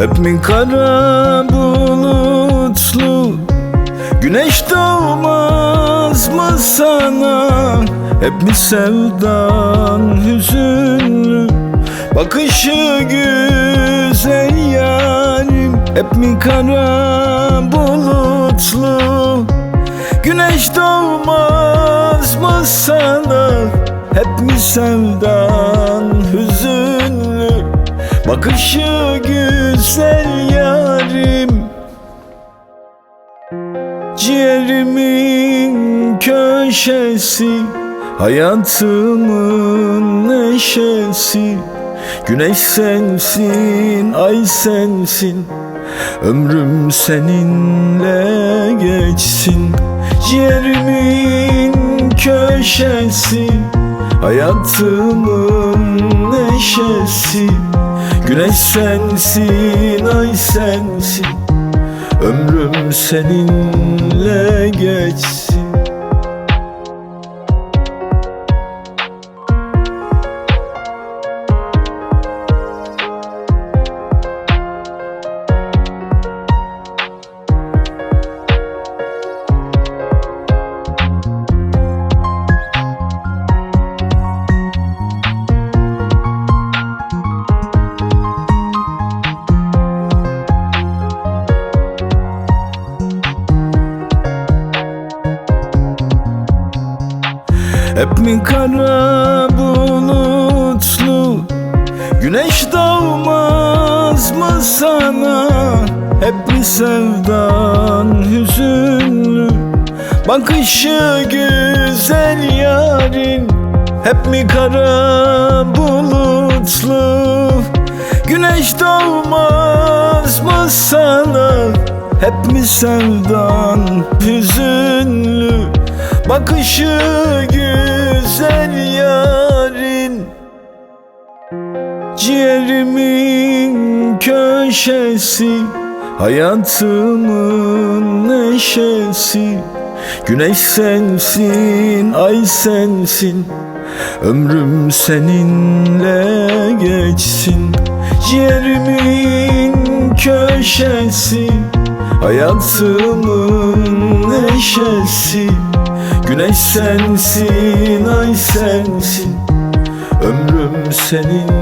Hep mi kara bulutlu? Güneş doğmaz mı sana? Hep mi sevdan hüzünlü? Bakışı güzel yarim. Hep mi kara bulutlu? Güneş doğmaz mı sana? Hep mi sevdan hüzünlü? Bakışı güzel köşesi Hayatımın neşesi. Güneş sensin, ay sensin Ömrüm seninle geçsin. Ciğerimin köşesi Hayatımın neşesi. Güneş sensin, ay sensin Ömrüm seninle geçsin Hep mi kara bulutlu? Güneş doğmaz mı sana? Hep mi sevdan hüzünlü? Bakışı güzel yarın Hep mi kara bulutlu? Güneş doğmaz mı sana? Hep mi sevdan hüzünlü Bakışı güzel yarın. Ciğerimin köşesi Hayatımın neşesi. Güneş sensin, ay sensin. Ömrüm seninle geçsin. Ciğerimin köşesi Hayatımın neşesi Güneş sensin, ay sensin. Ömrüm seninle